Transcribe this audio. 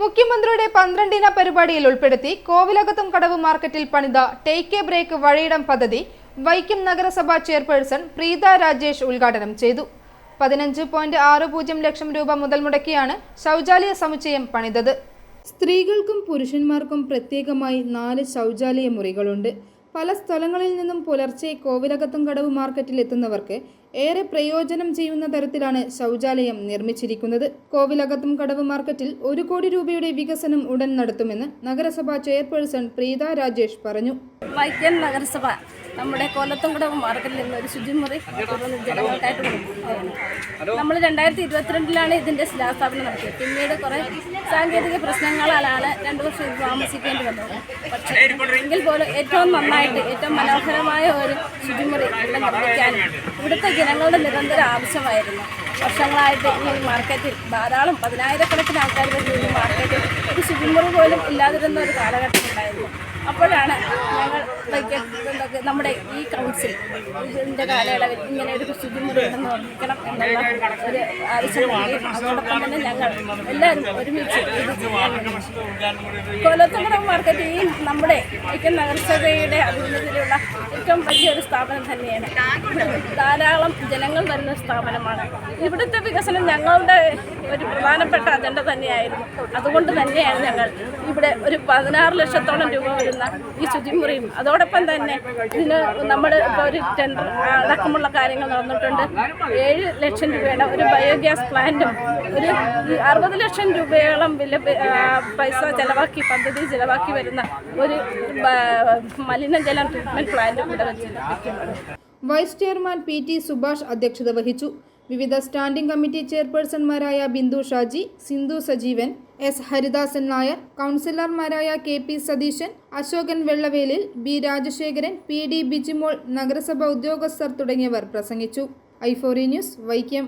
മുഖ്യമന്ത്രിയുടെ പന്ത്രണ്ടിന പരിപാടിയിൽ ഉൾപ്പെടുത്തി കോവിലകത്തും കടവ് മാർക്കറ്റിൽ പണിത ടേക്ക് എ ബ്രേക്ക് വഴിയിടം പദ്ധതി വൈക്കം നഗരസഭ ചെയർപേഴ്സൺ പ്രീത രാജേഷ് ഉദ്ഘാടനം ചെയ്തു. പതിനഞ്ച് പോയിന്റ് ആറ് പൂജ്യം ലക്ഷം രൂപ മുതൽ മുടക്കിയാണ് ശൗചാലയ സമുച്ചയം പണിതത്. സ്ത്രീകൾക്കും പുരുഷന്മാർക്കും പ്രത്യേകമായി നാല് ശൗചാലയ മുറികളുണ്ട്. പല സ്ഥലങ്ങളിൽ നിന്നും പുലർച്ചെ കോവിലകത്തും കടവ് മാർക്കറ്റിൽ എത്തുന്നവർക്ക് ഏറെ പ്രയോജനം ചെയ്യുന്ന തരത്തിലാണ് ശൗചാലയം നിർമ്മിച്ചിരിക്കുന്നത്. കോവിലകത്തും കടവ് മാർക്കറ്റിൽ ഒരു കോടി രൂപയുടെ വികസനം ഉടൻ നടത്തുമെന്ന് നഗരസഭാ ചെയർപേഴ്സൺ പ്രീത രാജേഷ് പറഞ്ഞു. വൈക്കം നഗരസഭ നമ്മുടെ കൊല്ലത്തുംകടവ് മാർക്കറ്റിൽ നിന്ന് ഒരു ശുചിമുറി തുറന്ന് ജനങ്ങൾക്കായിട്ട് കൊടുക്കുകയാണ്. നമ്മൾ രണ്ടായിരത്തി ഇരുപത്തിരണ്ടിലാണ് ഇതിന്റെ ശിലാസ്ഥാപനം നടത്തിയത്. പിന്നീട് കുറേ സാങ്കേതിക പ്രശ്നങ്ങളാലാണ് രണ്ട് വർഷം ഇത് താമസിക്കേണ്ടി വന്നത്. പക്ഷേ എങ്കിൽ പോലും ഏറ്റവും നന്നായിട്ട് ഏറ്റവും മനോഹരമായ ഒരു ശുചിമുറി ഇവിടെ നിർമ്മിക്കാനും ഇവിടുത്തെ ജനങ്ങളുടെ നിരന്തര ആവശ്യമായിരുന്നു. വർഷങ്ങളായിട്ട് ഈ മാർക്കറ്റിൽ ധാരാളം പതിനായിരക്കണക്കിന് ആൾക്കാർ വരുന്ന ഈ മാർക്കറ്റിൽ ഒരു ശുചിമുറി പോലും ഇല്ലാതിരുന്ന ഒരു കാലഘട്ടം ഉണ്ടായിരുന്നു. അപ്പോഴാണ് ഞങ്ങൾ നമ്മുടെ ഈ കൗൺസിൽ ഇതിന്റെ കാലയളവിൽ ഇങ്ങനെ ഒരു ശുചിമുറി ഉണ്ടെന്ന് നിർമ്മിക്കണം എന്നുള്ള ഒരു ആവശ്യമാണ് അതോടൊപ്പം തന്നെ ഞങ്ങൾ എല്ലാവരും ഒരുമിച്ച് ചെയ്യാൻ മാർക്കറ്റ് ഈ നമ്മുടെ വൈക്കം നഗരസഭയുടെ അഭിമുഖത്തിലുള്ള ഏറ്റവും വലിയൊരു സ്ഥാപനം തന്നെയാണ്. ധാരാളം ജനങ്ങൾ വരുന്ന സ്ഥാപനമാണ്. ഇവിടുത്തെ വികസനം ഞങ്ങളുടെ ഒരു പ്രധാനപ്പെട്ട അജണ്ട തന്നെയായിരുന്നു. അതുകൊണ്ട് തന്നെയാണ് ഞങ്ങൾ ഇവിടെ ഒരു പതിനാറ് ലക്ഷത്തോളം രൂപ വരുന്ന ഈ ശുചിമുറിയും. അതോടൊപ്പം തന്നെ ഇതിന് നമ്മൾ ഇപ്പോൾ ഒരു ടെൻഡർ അടക്കമുള്ള കാര്യങ്ങൾ നടന്നിട്ടുണ്ട്. ഏഴ് ലക്ഷം രൂപയുടെ ഒരു ബയോഗ്യാസ് പ്ലാന്റും ഒരു അറുപത് ലക്ഷം രൂപയോളം വില പൈസ ചെലവാക്കി പദ്ധതി ചെലവാക്കി വരുന്ന ഒരു മലിനജലം ട്രീറ്റ്മെന്റ് പ്ലാന്റും vice chairman P T Subhash അധ്യക്ഷത വഹിച്ചു. വിവിധ സ്റ്റാൻഡിംഗ് കമ്മിറ്റി ചെയർപേഴ്സൺമാരായ ബിന്ദു ഷാജി സിന്ധു സജീവൻ എസ് ഹരിദാസൻ നായർ കൗൺസിലർമാരായ K P Satheesan Ashokan Vellavelil B Rajasekharan P D Bijimol നഗരസഭ ഉദ്യോഗസ്ഥർ തുടങ്ങിയവർ പ്രസംഗിച്ചു. ഐഫോറി ന്യൂസ് വൈക്കം.